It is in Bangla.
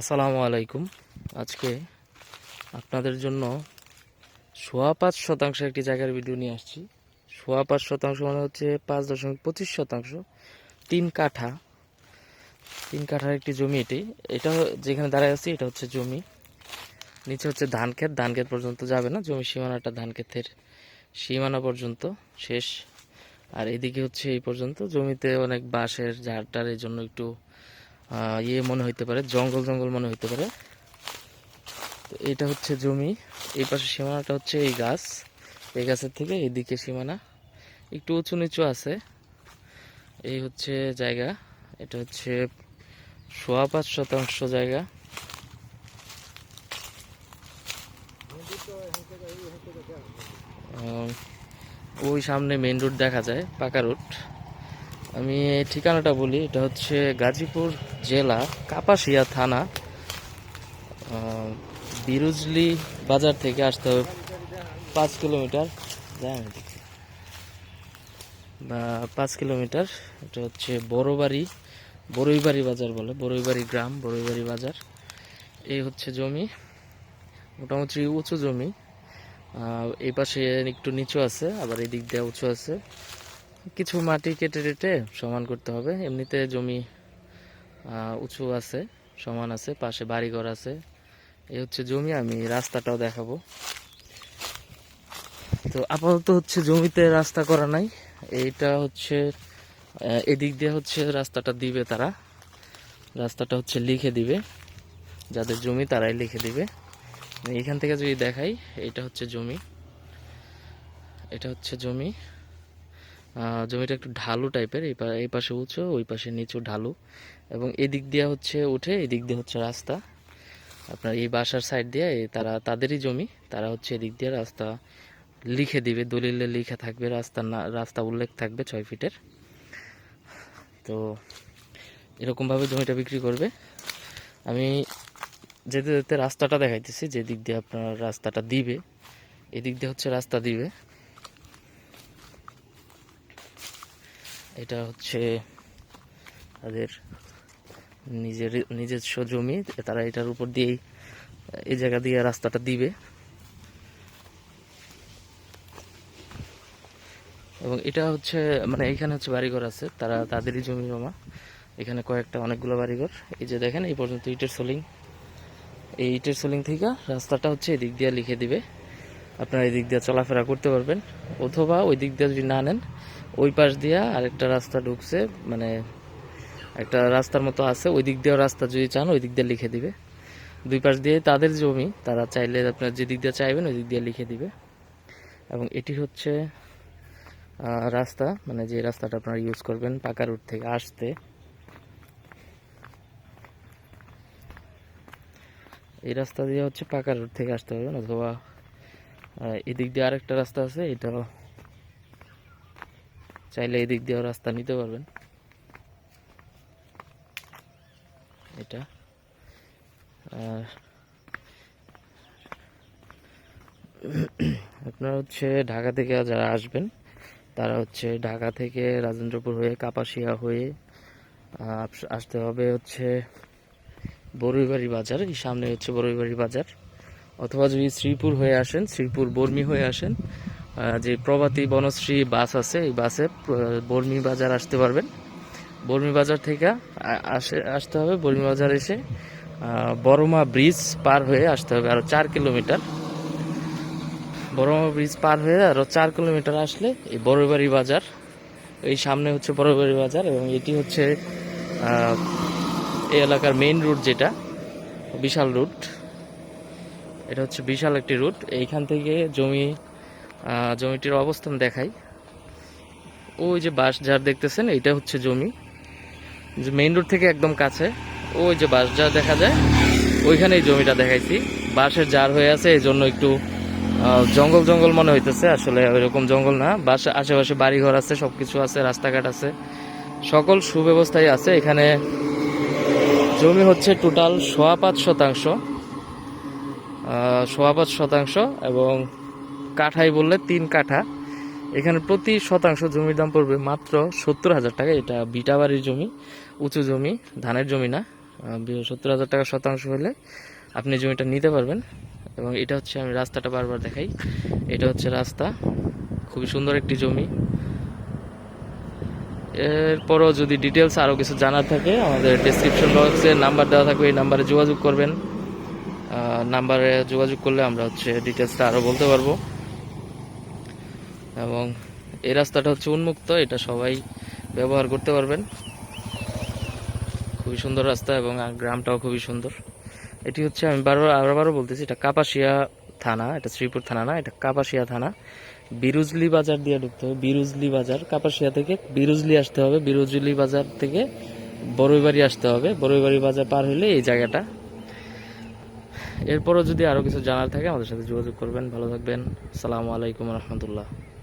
আসসালামু আলাইকুম। আজকে আপনাদের জন্য সোয়া পাঁচ শতাংশ একটি জায়গার ভিডিও নিয়ে আসছি। সোয়া পাঁচ শতাংশ মানে হচ্ছে পাঁচ দশমিক পঁচিশ শতাংশ। তিন কাঠা। তিন কাঠার একটি জমি এটি। এটা যেখানে দাঁড়ায় আছি, এটা হচ্ছে জমি। নিচে হচ্ছে ধান ক্ষেত। ধান ক্ষেত পর্যন্ত যাবে না। জমি সীমানাটা ধান ক্ষেতের সীমানা পর্যন্ত শেষ। আর এদিকে হচ্ছে এই পর্যন্ত। জমিতে অনেক বাঁশের ঝাড়টার এই জন্য একটু ইয়ে মনে হইতে পারে, জঙ্গল জঙ্গল মনে হইতে পারে। তো এটা হচ্ছে জমি, এই পাশে সীমানাটা হচ্ছে এই গাছ। এই গাছের থেকে এইদিকে সীমানা, একটু উঁচু নিচু আছে। এই হচ্ছে জায়গা, এটা হচ্ছে সোয়া পাঁচ শতাংশ জায়গা। ওই সামনে মেইন রোড দেখা যায়, পাকা রোড আমি ঠিকানাটা বলি, এটা হচ্ছে গাজীপুর জেলা কাপাসিয়া থানা বিরুজলি বাজার থেকে আসতে হবে পাঁচ কিলোমিটার। যাই আমি দেখি। বা পাঁচ কিলোমিটার, এটা হচ্ছে বড়বাড়ি, বড়ইবাড়ি বাজার বলে, বড়ইবাড়ি গ্রাম, বড়ইবাড়ি বাজার। এই হচ্ছে জমি, মোটামুটি উঁচু জমি। এই পাশে একটু নিচু আছে, আবার এই দিক দিয়ে উঁচু আছে। কিছু মাটি কেটে টেটে সমান করতে হবে। এমনিতে জমি উঁচু আছে, সমান আছে, পাশে বাড়িঘর আছে। এই হচ্ছে জমি, আমি রাস্তাটাও দেখাবো। তো আপাতত হচ্ছে জমিতে রাস্তা করা নাই। এইটা হচ্ছে এদিক দিয়ে হচ্ছে রাস্তাটা দিবে তারা। রাস্তাটা হচ্ছে লিখে দিবে। যাদের জমি তারাই লিখে দিবে। এখান থেকে যদি দেখাই এটা হচ্ছে জমি। এটা হচ্ছে জমি। জমিটা একটু ঢালু টাইপের, এই এই পাশে উঁচু, ওই পাশে নিচু ঢালু। এবং এদিক দিয়ে হচ্ছে উঠে, এদিক দিয়ে হচ্ছে রাস্তা। আপনার এই বাসার সাইড দিয়ে তারা, তাদেরই জমি, তারা হচ্ছে এদিক দিয়ে রাস্তা লিখে দিবে, দলিলে লিখে থাকবে, রাস্তা না, রাস্তা উল্লেখ থাকবে ছয় ফিটের। তো এরকমভাবে জমিটা বিক্রি করবে। আমি যেতে যেতে রাস্তাটা দেখাইতেছি, যেদিক দিয়ে আপনার রাস্তাটা দিবে, এদিক দিয়ে হচ্ছে রাস্তা দিবে। এটা হচ্ছে তাদের নিজের, নিজস্ব জমি, তারা এটার উপর দিয়েই, এই জায়গা দিয়ে রাস্তাটা দিবে। এবং এটা হচ্ছে মানে এখানে হচ্ছে বাড়িঘর আছে, তারা তাদেরই জমি জমা। এখানে কয়েকটা অনেকগুলো বাড়িঘর। এই যে দেখেন, এই পর্যন্ত ইটের সোলিং। এই ইটের সোলিং থেকে রাস্তাটা হচ্ছে এদিক দিয়ে লিখে দিবে। আপনারা এই দিক দিয়ে চলাফেরা করতে পারবেন। অথবা ওই দিক দিয়ে যদি না নেন ওই পাশ দিয়ে আরেকটা রাস্তা ঢুকছে মানে একটা রাস্তার মতো আছে, ওই দিক দিয়েও রাস্তা যদি চান, ওই দিক দিয়ে লিখে দিবে। দুই পাশ দিয়ে তাদের জমি, তারা চাইলে আপনার যে দিক দিয়ে চাইবেন, ওই দিক দিয়ে লিখে দিবে। এবং এটি হচ্ছে রাস্তা মানে যে রাস্তাটা আপনারা ইউজ করবেন পাকা রুট থেকে আসতে। এই রাস্তা দিয়ে হচ্ছে পাকা রোড থেকে আসতে হবে অথবা এদিক দিয়ে আরেকটা রাস্তা আছে, এটাও চাইলে এদিক দিয়েও রাস্তা নিতে পারবেন। এটা। আর আপনারা হচ্ছে ঢাকা থেকে যারা আসবেন, তারা হচ্ছে ঢাকা থেকে রাজেন্দ্রপুর হয়ে কাপাসিয়া হয়ে আসতে হবে হচ্ছে বড়ইবাড়ি বাজার, এই সামনে হচ্ছে বড়ইবাড়ি বাজার। অথবা যদি শ্রীপুর হয়ে আসেন, শ্রীপুর বর্মি হয়ে আসেন যে প্রভাতী বনশ্রী বাস আছে, এই বাসে বর্মি বাজার আসতে পারবেন। বর্মি বাজার থেকে আসে আসতে হবে। বর্মি বাজার এসে বড়মা ব্রিজ পার হয়ে আসতে হবে আরও চার কিলোমিটার। বড়মা ব্রিজ পার হয়ে আরও চার কিলোমিটার আসলে এই বড়বাড়ি বাজার, এই সামনে হচ্ছে বড়বাড়ি বাজার এবং এটি হচ্ছে এই এলাকার মেইন রুট যেটা, বিশাল রুট এটা হচ্ছে বিশাল একটি রুট এইখান থেকে জমি জমিটির অবস্থান দেখাই। ওই যে বাঁশ ঝাড় দেখতেছেন এটা হচ্ছে জমি। যে মেইন রোড থেকে একদম কাছে, ওই যে বাঁশ ঝাড় দেখা যায় ওইখানে জমিটা দেখাইছি। বাঁশের ঝাড় হয়ে আছে এই জন্য একটু জঙ্গল জঙ্গল মনে হইতেছে, আসলে ওইরকম জঙ্গল না। বাস আশেপাশে বাড়িঘর আছে সব কিছু আছে, রাস্তাঘাট আছে। সকল সুব্যবস্থাই আছে। এখানে জমি হচ্ছে টোটাল সোয়া পাঁচ শতাংশ। সোয়া পাঁচ শতাংশ এবং কাঠাই বললে তিন কাঠা। এখানে প্রতি শতাংশ জমির দাম পড়বে মাত্র সত্তর হাজার টাকা। এটা বিটা বাড়ির জমি, উঁচু জমি, ধানের জমি না। সত্তর হাজার টাকা শতাংশ হলে আপনি জমিটা নিতে পারবেন। এবং এটা হচ্ছে আমি রাস্তাটা বারবার দেখাই। এটা হচ্ছে রাস্তা, খুবই সুন্দর একটি জমি। এরপরও যদি ডিটেলস আরও কিছু জানার থাকে, আমাদের ডেসক্রিপশন বক্সে নাম্বার দেওয়া থাকবে, এই নাম্বারে যোগাযোগ করবেন। নাম্বারে যোগাযোগ করলে আমরা হচ্ছে ডিটেলসটা আরও বলতে পারব। এবং এই রাস্তাটা হচ্ছে উন্মুক্ত, এটা সবাই ব্যবহার করতে পারবেন। খুবই সুন্দর রাস্তা এবং গ্রামটাও খুবই সুন্দর। এটি হচ্ছে আমি বারবার, আবারও বলতেছি, এটা কাপাসিয়া থানা, এটা শ্রীপুর থানা না, এটা কাপাসিয়া থানা। বিরুজলি বাজার দিয়ে ঢুকতে হবে, বিরুজলি বাজার, কাপাসিয়া থেকে বিরুজলি আসতে হবে, বিরুজলি বাজার থেকে বড়ইবাড়ি আসতে হবে। বড়ইবাড়ি বাজার পার হলে এই জায়গাটা। এরপরও যদি আরও কিছু জানার থাকে, আমাদের সাথে যোগাযোগ করবেন। ভালো থাকবেন। আসসালামু আলাইকুম রহমতুল্লাহ।